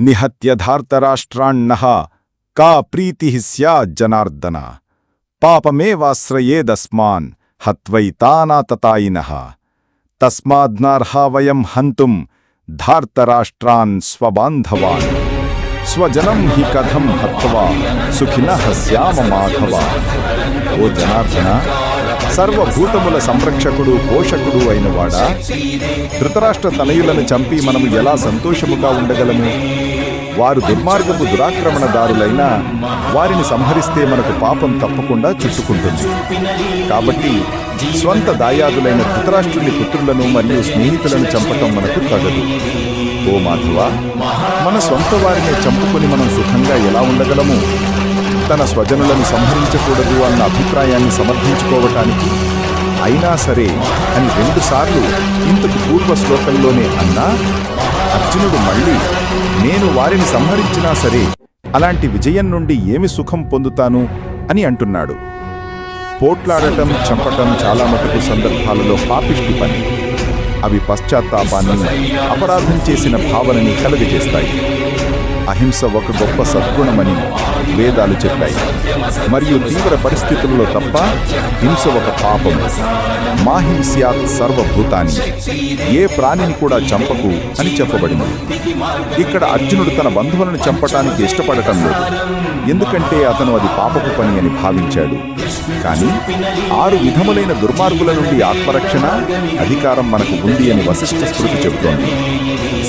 निहत्यधार्तराष्ट्राण्णः। का प्रीतिः स्याज्जनार्दन पापमेवाश्रयेदस्मान् हत्वैतानाततायिनः। तस्माद्नार्हा वयं हन्तुं धार्तराष्ट्रान् स्वबान्धवान्। स्वजनं हि कथम हत्वा सुखिन स्याम माधवा ओ जनार्दना। సర్వభూతముల సంరక్షకుడు పోషకుడు అయిన వాడా? ధృతరాష్ట్ర తనయులను చంపి మనము ఎలా సంతోషముగా ఉండగలము? వారు దుర్మార్గపు దురాక్రమణదారులైనా వారిని సంహరిస్తే మనకు పాపం తప్పకుండా చుట్టుకుంటుంది. కాబట్టి స్వంత దాయాదులైన ధృతరాష్ట్రుని పుత్రులను మరియు స్నేహితులను చంపటం మనకు తగదు. ఓ మాధవ మన సొంత వారిని చంపుకొని మనం సుఖంగా ఎలా ఉండగలము? తన స్వజనులను సంహరించకూడదు అన్న అభిప్రాయాన్ని సమర్థించుకోవటానికి అయినా సరే అని రెండుసార్లు ఇంతకు పూర్వ శ్లోకంలోనే అన్నా అర్జునుడు మళ్ళీ నేను వారిని సంహరించినా సరే అలాంటి విజయం నుండి ఏమి సుఖం పొందుతాను? అని అంటున్నాడు. పోట్లాడటం చంపటం చాలా మటుకు సందర్భాలలో పాపిష్టి పని. అవి పశ్చాత్తాపాన్ని అపరాధం చేసిన భావనని కలుగజేస్తాయి. అహింస ఒక గొప్ప సద్గుణమని వేదాలు చెప్పాయి. మరియు తీవ్ర పరిస్థితుల్లో తప్ప హింస ఒక పాపం మాహింస్యాత్ సర్వభూతాన్ని. ఏ ప్రాణిని కూడా చంపకు అని చెప్పబడింది. ఇక్కడ అర్జునుడు తన బంధువులను చంపటానికి ఇష్టపడటం లేదు. ఎందుకంటే అతను అది పాపపు పని అని భావించాడు. కానీ ఆరు విధములైన దుర్మార్గుల నుండి ఆత్మరక్షణ అధికారం మనకు ఉంది అని వశిష్ఠ స్మృతి చెబుతోంది.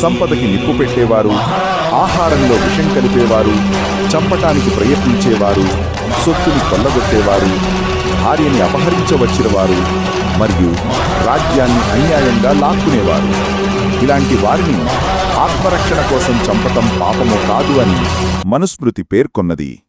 సంపదకి నిప్పు పెట్టేవారు ఆహారంలో విషం కలిపేవారు చంపటానికి ప్రయత్నించేవారు సొత్తుని కొల్లగొట్టేవారు భార్యని అపహరించవచ్చినవారు మరియు రాజ్యాన్ని అన్యాయంగా లాక్కునేవారు. ఇలాంటి వారిని ఆత్మరక్షణ కోసం చంపటం పాపము కాదు అని మనుస్మృతి పేర్కొన్నది.